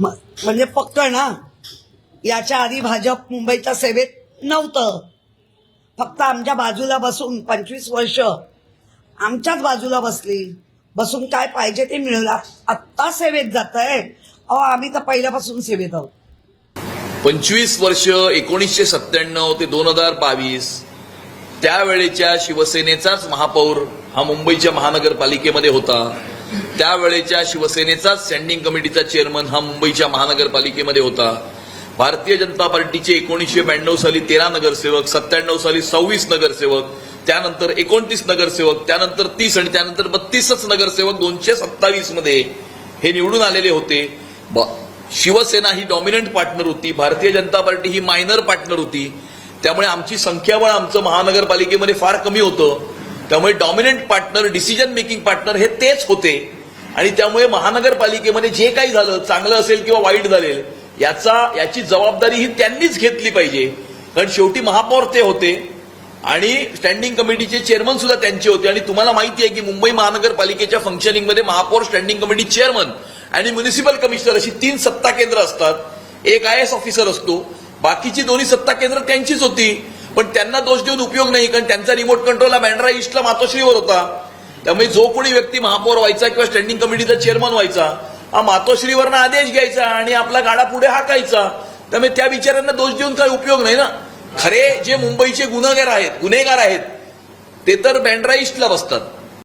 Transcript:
म्हणजे पक्कं ना याच्या आधी भाजप मुंबईच्या सेवेत नव्हतं. फक्त आमच्या बाजूला बसून पंचवीस वर्ष आमच्याच बाजूला बसली. बसून काय पाहिजे ते मिळवलं आत्ता सेवेत जात आहे अहो आम्ही तर पहिल्यापासून सेवेत आहोत. पंचवीस वर्ष एकोणीसशे सत्त्याण्णव ते दोन हजार बावीस त्यावेळेच्या शिवसेनेचाच महापौर हा मुंबईच्या महानगरपालिकेमध्ये होता. त्यावेळेच्या शिवसेनेचाच स्टँडिंग कमिटीचा चेअरमन हा मुंबईच्या महानगरपालिकेमध्ये होता. भारतीय जनता पार्टीचे एकोणीसशे ब्याण्णव साली तेरा नगरसेवक सत्त्याण्णव साली सव्वीस नगरसेवक त्यानंतर एकोणतीस नगरसेवक त्यानंतर तीस आणि त्यानंतर बत्तीसच नगरसेवक दोनशे सत्तावीसमध्ये हे निवडून आलेले होते. शिवसेना ही डॉमिनंट पार्टनर होती. भारतीय जनता पार्टी ही मायनर पार्टनर होती. त्यामुळे आमची संख्याबळ आमचं महानगरपालिकेमध्ये फार कमी होतं. त्यामुळे dominant partner decision making partner हे तेच होते. आणि त्यामुळे महानगरपालिकेमध्ये जे काही झालं चांगलं असेल किंवा वाईट झालेल याचा याची जबाबदारी ही त्यांनीच घेतली पाहिजे. कारण शेवटी महापौर ते होते आणि स्टँडिंग कमिटीचे चेअरमन सुद्धा त्यांचे होते. आणि तुम्हाला माहिती आहे की मुंबई महानगरपालिकेच्या फंक्शनिंगमध्ये महापौर स्टँडिंग कमिटी चेअरमन आणि म्युनिसिपल कमिशनर अशी तीन सत्ता केंद्र असतात. एक आय एस ऑफिसर असतो. बाकीची दोन्ही सत्ता केंद्र त्यांचीच होती. पण त्यांना दोष देऊन उपयोग नाही कारण त्यांचा रिमोट कंट्रोल हा बँड्रा ईस्टला मातोश्रीवर होता. त्यामुळे जो कोणी व्यक्ती महापौर व्हायचा किंवा स्टँडिंग कमिटीचा चेअरमन व्हायचा हा मातोश्रीवरनं आदेश घ्यायचा आणि आपला गाडा पुढे हाकायचा. त्यामुळे त्या विचारांना दोष देऊन काही उपयोग नाही ना. खरे जे मुंबईचे गुन्हेगार आहेत गुन्हेगार आहेत ते तर बँड्रा ईस्टला बसतात.